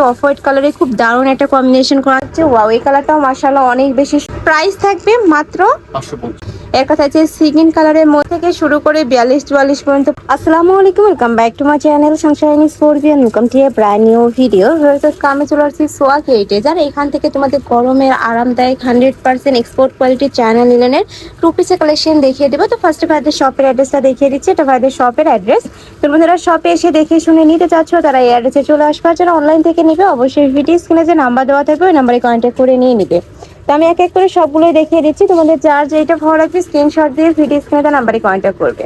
কিন্তু off white কালারে খুব দারুণ একটা কম্বিনেশন করা হচ্ছে। ওয়াও এই কালারটাও মাসাল্লাহ অনেক বেশি। প্রাইস থাকবে মাত্র পাঁচশো পঞ্চাশ। এর কথা হচ্ছে সিগিন কালারের মধ্যে থেকে শুরু করে বিয়াল্লিশ চুয়াল্লিশ পর্যন্ত। আসসালামু আলাইকুম welcome back to my channel sunshiny scorpion welcome to brand new video কামে চলে আসছি সোয়া হেরিটেজ আর এখান থেকে তোমাদের গরমের আরামদায়ক হান্ড্রেড পার্সেন্ট এক্সপোর্ট কোয়ালিটির চ্যানেল নিলেনের টু পিসের কালেকশন দেখিয়ে দেবো। তো ফার্স্টে ভাইদের শপের অ্যাড্রেসটা দেখিয়ে দিচ্ছি। এটা ভাইদের শপের অ্যাড্রেস তোমরা যারা শপে এসে দেখে শুনে নিতে চাচ্ছ, তারা এই অ্যাড্রেসে চলে আসবে। যারা অনলাইন থেকে নিবে, অবশ্যই ভিডিও স্ক্রিনে যে নাম্বার দেওয়া থাকবে, ওই নাম্বারে কন্ট্যাক্ট করে নিয়ে নিবে। তো আমি এক এক করে সবগুলোই দেখিয়ে দিচ্ছি। তোমাদের যার যেটা ভালো লাগবে স্ক্রিনশট দিয়ে ভিডিও স্ক্রিনে নাম্বারে কন্ট্যাক্ট করবে।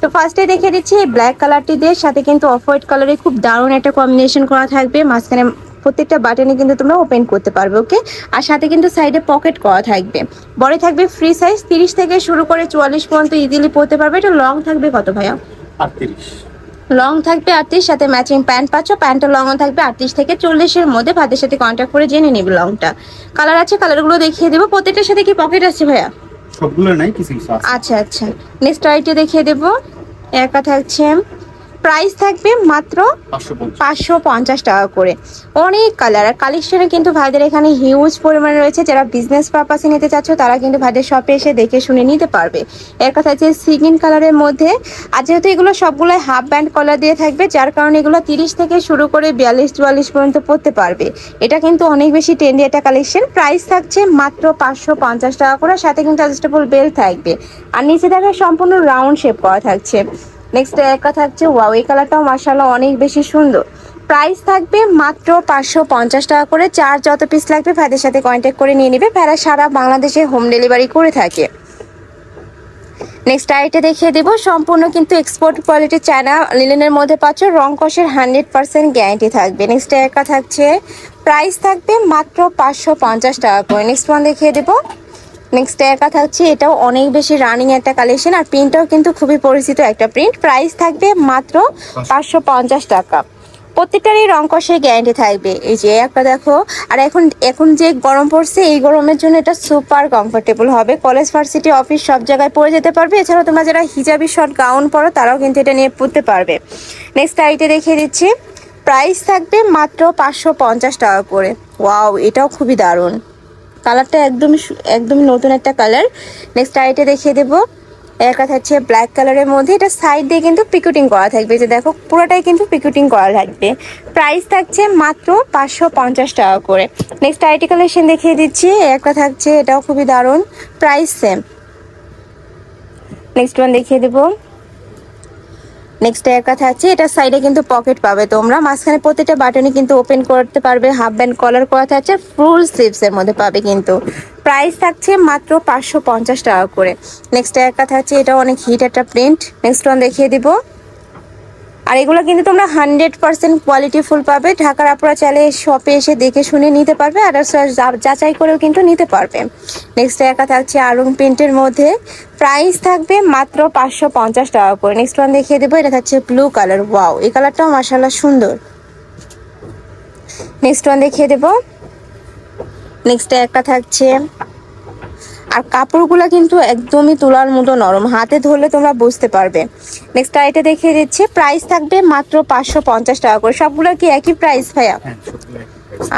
তো ফার্স্টে দেখিয়ে দিচ্ছি এই ব্ল্যাক কালারটি দিয়ে, সাথে কিন্তু অফ হোয়াইট কালারে খুব দারুণ একটা কম্বিনেশন করা থাকবে। মাঝখানে প্রত্যেকটা বাটনে কিন্তু তোমরা ওপেন করতে পারবে ওকে আর সাথে কিন্তু সাইডে পকেট করা থাকবে। বড় থাকবে ফ্রি সাইজ তিরিশ থেকে শুরু করে চুয়াল্লিশ পর্যন্ত ইজিলি পড়তে পারবে। এটা লং থাকবে কত ভাইয়া? আটত্রিশ। লং থাকবে আটত্রিশ সাথে ম্যাচিং প্যান্ট পাচ্ছ। প্যান্টটা লং থাকবে আটত্রিশ থেকে চল্লিশের মধ্যে। ভাতের সাথে কন্ট্যাক্ট করে জেনে নিবি লংটা কালার আছে কালারগুলো দেখিয়ে দেবো। প্রত্যেকটার সাথে কি পকেট আছে ভাইয়া? সবগুলো নাই কিছু কিছু আচ্ছা আচ্ছা। নেক্সট আইটে দেখিয়ে দেবো। একা থাকছে। প্রাইস থাকবে মাত্র পাঁচশো পঞ্চাশ। টাকা করে। অনেক কালার আর কালেকশনে কিন্তু ভাইদের এখানে হিউজ পরিমাণে রয়েছে। যারা বিজনেস পারপাসে নিতে চাচ্ছ তারা কিন্তু ভাইদের শপে এসে দেখে শুনে নিতে পারবে। এর কথা হচ্ছে সিগিন কালারের মধ্যে। আর যেহেতু এগুলো সবগুলোই হাফ ব্যান্ড কলার দিয়ে থাকবে যার কারণে এগুলো তিরিশ থেকে শুরু করে বিয়াল্লিশ চুয়াল্লিশ পর্যন্ত পড়তে পারবে। এটা কিন্তু অনেক বেশি ট্রেন্ডি একটা কালেকশন প্রাইস থাকছে মাত্র পাঁচশো পঞ্চাশ টাকা করে। সাথে কিন্তু অ্যাডজাস্টেবল বেল থাকবে। আর নিচে থাকে সম্পূর্ণ রাউন্ড শেপ করা থাকছে। নেক্সট একা থাকছে ওয়াও এই কালারটাও মার্শাল্লাহ অনেক বেশি সুন্দর। প্রাইস থাকবে মাত্র পাঁচশো পঞ্চাশ টাকা করে, চার যত পিস লাগবে ভাইদের সাথে কন্ট্যাক্ট করে নিয়ে নেবে। ভাইরা সারা বাংলাদেশে হোম ডেলিভারি করে থাকে। নেক্সট আইটে দেখিয়ে দেবো, সম্পূর্ণ কিন্তু এক্সপোর্ট কোয়ালিটির চায়না লিলেনের মধ্যে পাচ্ছ, রং কষের হান্ড্রেড পার্সেন্ট গ্যারান্টি থাকবে। নেক্সট একা থাকছে প্রাইস থাকবে মাত্র পাঁচশো পঞ্চাশ টাকা করে। নেক্সট ওয়ান দেখিয়ে দেবো। নেক্সট একা থাকছে এটাও অনেক বেশি রানিং একটা কালেকশন আর প্রিন্টটাও কিন্তু খুবই পরিচিত একটা প্রিন্ট প্রাইস থাকবে মাত্র পাঁচশো। পঞ্চাশ টাকা। প্রত্যেকটারই রং কষে গ্যারান্টি থাকবে। এই যে একটা দেখো আর এখন এখন যে গরম পড়ছে এই গরমের জন্য এটা সুপার কমফোর্টেবল হবে। কলেজ ভার্সিটি অফিস সব জায়গায় পরে যেতে পারবে। এছাড়াও তোমরা যারা হিজাবি শর্ট গাউন পরো তারাও কিন্তু এটা নিয়ে পরতে পারবে। নেক্সট আইটে দেখিয়ে দিচ্ছি। প্রাইস থাকবে মাত্র পাঁচশো পঞ্চাশ টাকা করে। ওয়াও এটাও খুবই দারুণ। কালারটা একদমই সু- একদমই নতুন একটা কালার। নেক্সট আইটে দেখিয়ে দেবো। একটা থাকছে ব্ল্যাক কালারের মধ্যে। এটা সাইড দিয়ে কিন্তু পিকুটিং করা থাকবে। যে দেখো, পুরোটাই কিন্তু পিকুটিং করা থাকবে। প্রাইস থাকছে মাত্র পাঁচশো পঞ্চাশ টাকা করে। নেক্সট আইটি কালেকশন দেখিয়ে দিচ্ছি। একটা থাকছে, এটাও খুবই দারুণ। প্রাইস সেম নেক্সট ওয়ান দেখিয়ে দেবো। নেক্সট এর কথা আছে এটা সাইডে কিন্তু পকেট পাবে তোমরা। মাঝখানে প্রতিটা বাটনে কিন্তু ওপেন করতে পারবে হাফ ব্যান্ড কলার করা থাকছে ফুল স্লিভস এর মধ্যে পাবে কিন্তু। প্রাইস থাকছে মাত্র পাঁচশো পঞ্চাশ টাকা করে। নেক্সট এর কথা আছে এটা অনেক হিট একটা প্রিন্ট নেক্সট ওয়ান দেখিয়ে দিব। আর এগুলো কিন্তু তোমরা হান্ড্রেড পার্সেন্ট কোয়ালিটি ফুল পাবে। ঢাকার আপনারা চাইলে শপে এসে দেখে শুনে নিতে পারবে আর যাচাই করেও কিন্তু নিতে পারবে। নেক্সট একা থাকছে আরং প্রিন্টের মধ্যে। প্রাইস থাকবে মাত্র পাঁচশো পঞ্চাশ টাকা করে। নেক্সট ওয়ান দেখিয়ে দেবো, এটা থাকছে ব্লু কালার ওয়াও এই কালারটাও মাসাল্লাহ সুন্দর। নেক্সট ওয়ান দেখিয়ে দেবো। নেক্সট একটা থাকছে আর কাপড়গুলো কিন্তু একদমই তোলার মতো নরম। হাতে ধরলে তোমরা বুঝতে পারবে। নেক্সট আইটা দেখিয়ে দিচ্ছি। প্রাইস থাকবে মাত্র পাঁচশো পঞ্চাশ টাকা করে। সবগুলো কি একই প্রাইস ভাইয়া? হ্যাঁ।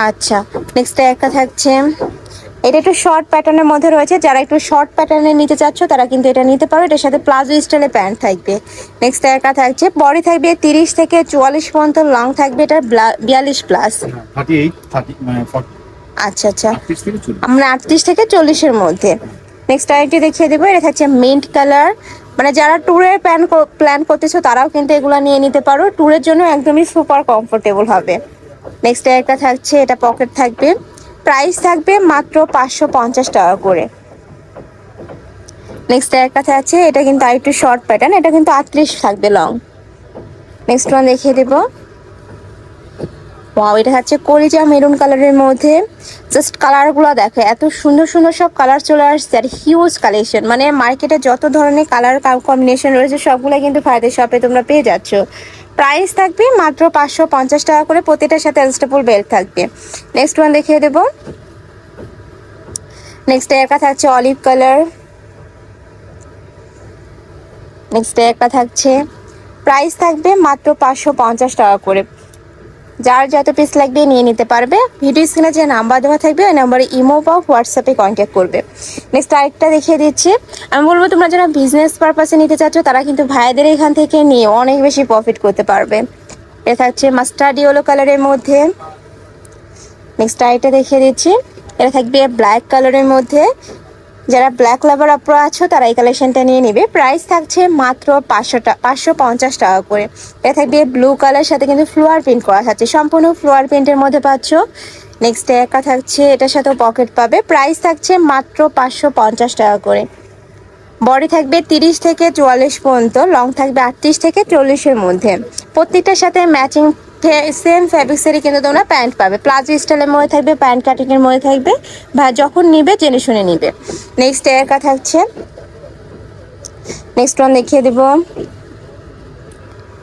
আচ্ছা। নেক্সট একটা থাকছে। এটা একটু শর্ট প্যাটার্নের মধ্যে রয়েছে। যারা একটু শর্ট প্যাটার্নে নিতে চাচ্ছ তারা কিন্তু এটা নিতে পারো। এটার সাথে প্লাজো স্টাইলের প্যান্ট থাকবে। নেক্সট একটা থাকছে। বডি থাকবে তিরিশ থেকে চুয়াল্লিশ পর্যন্ত লং থাকবে। এটার বিয়াল্লিশ plus thirty eight thirty forty আচ্ছা আচ্ছা। আমরা আটত্রিশ থেকে চল্লিশের মধ্যে। নেক্সট আরেকটি দেখিয়ে দেবো এটা থাকছে মিন্ট কালার মানে যারা ট্যুরের প্ল্যান প্ল্যান করতেছো তারাও কিন্তু এগুলো নিয়ে নিতে পারো। ট্যুরের জন্য একদমই সুপার কমফোর্টেবল হবে। নেক্সট একটা থাকছে এটা পকেট থাকবে। প্রাইস থাকবে মাত্র পাঁচশো পঞ্চাশ টাকা করে। নেক্সট একটা আছে এটা কিন্তু আরেকটু শর্ট প্যাটার্ন এটা কিন্তু আটত্রিশ থাকবে লং নেক্সট ওয়ান দেখিয়ে দেবো। ওয়াও এটা হচ্ছে কলিজা মেরুন কালারের মধ্যে। জাস্ট কালারগুলো দেখো, এত সুন্দর সুন্দর সব কালার চলে আসছে আর হিউজ কালেকশন মানে মার্কেটে যত ধরনের কালার কম্বিনেশন রয়েছে সবগুলো কিন্তু ফায়দের শপে তোমরা পেয়ে যাচ্ছ। প্রাইস থাকবে মাত্র পাঁচশো পঞ্চাশ টাকা করে, প্রতিটার সাথে অ্যাডজাস্টেবল বেল্ট থাকবে। নেক্সট ওয়ান দেখিয়ে দেবো। নেক্সট একটা থাকছে অলিভ কালার নেক্সট একটা থাকছে প্রাইস থাকবে মাত্র পাঁচশো পঞ্চাশ টাকা করে। যার যত পিস লাগবে নিয়ে নিতে পারবে। ভিডিও স্ক্রিনে যে নাম্বার দেওয়া থাকবে, ওই নাম্বারে ইমো বা হোয়াটসঅ্যাপে কন্ট্যাক্ট করবে। নেক্সট আরেকটা দেখিয়ে দিচ্ছি। আমি বলব, তোমরা যারা বিজনেস পারপাসে নিতে চাচ্ছ, তারা কিন্তু ভাইদের এখান থেকে নিয়ে অনেক বেশি প্রফিট করতে পারবে। এটা থাকছে মাস্টার্ড ইয়েলো কালারের মধ্যে। নেক্সট আরেকটা দেখিয়ে দিচ্ছি। এটা থাকবে ব্ল্যাক কালারের মধ্যে। যারা ব্ল্যাক লাভার আপরো আছো, তারা এই কালেকশনটা নিয়ে নেবে। প্রাইস থাকছে মাত্র পাঁচশো টাকা পাঁচশো পঞ্চাশ টাকা করে। এটা থাকবে ব্লু কালার সাথে কিন্তু ফ্লোয়ার প্রিন্ট করা থাকছে। সম্পূর্ণ ফ্লোয়ার প্রিন্টের মধ্যে পাচ্ছ। নেক্সট একা থাকছে, এটার সাথেও পকেট পাবে। প্রাইস থাকছে মাত্র পাঁচশো পঞ্চাশ টাকা করে। বডি থাকবে তিরিশ থেকে চুয়াল্লিশ পর্যন্ত লং থাকবে আটত্রিশ থেকে চল্লিশের মধ্যে। প্রত্যেকটার সাথে ম্যাচিং সেম ফ্যাব্রিক্সেরই কিন্তু তোমরা প্যান্ট পাবে। প্লাজো স্টাইলের মধ্যে থাকবে, প্যান্ট কাটিংয়ের মধ্যে থাকবে বা যখন নিবে জেনে শুনে নিবে। নেক্সট একা থাকছে। নেক্সট ওয়ান দেখিয়ে দেবো।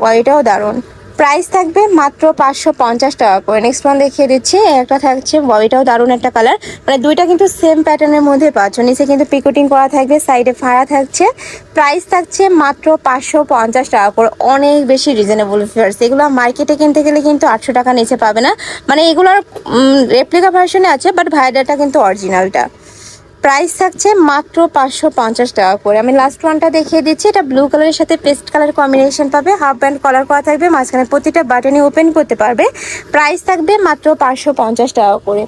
ওয়াইটাও দারুণ। প্রাইস থাকবে মাত্র পাঁচশো পঞ্চাশ টাকা করে। নেক্সট ওয়ান দেখিয়ে দিচ্ছি। একটা থাকছে বডিটাও দারুণ একটা কালার মানে দুইটা কিন্তু সেম প্যাটার্নের মধ্যে পাচ্ছ। নিচে কিন্তু পিকোটিং করা থাকবে সাইডে ফাড়া থাকছে। প্রাইস থাকছে মাত্র পাঁচশো পঞ্চাশ টাকা করে। অনেক বেশি রিজনেবল ফিয়ার্স এগুলো মার্কেটে কিনতে গেলে কিন্তু আটশো টাকা নিচে পাবে না। মানে এগুলোর রেপ্লিকা ভার্সনে আছে বাট ভাইডাটা কিন্তু অরিজিনালটা প্রাইস থাকছে মাত্র পাঁচশো পঞ্চাশ টাকা করে। আমি লাস্ট ওয়ানটা দেখিয়ে দিচ্ছি। এটা ব্লু কালারের সাথে পেস্ট কালার কম্বিনেশন পাবে। হাফ ব্যান্ড কলার করা থাকবে। মাঝখানে প্রতিটা বাটনই ওপেন করতে পারবে। প্রাইস থাকবে মাত্র পাঁচশো পঞ্চাশ টাকা করে।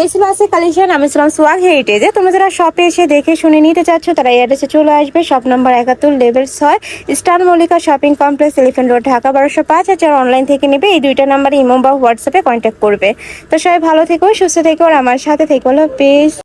এই ছিল আছে কালেকশন আমি ছিলাম সোয়াগ হেরিটেজে তোমরা যারা শপে এসে দেখে শুনে নিতে চাচ্ছ, তারা এই অ্যাড্রেসে চলে আসবে। শপ নম্বর একাত্তর লেভেল ছয়, star Mallika shopping complex elephant road Dhaka বারোশো পাঁচ। আর যারা অনলাইন থেকে নেবে, এই দুইটা নাম্বারে ইমো বা হোয়াটসঅ্যাপে কন্ট্যাক্ট করবে। তো সবাই ভালো থেকো, সুস্থ থেকো, আর আমার সাথে থেকো হলো। পেজ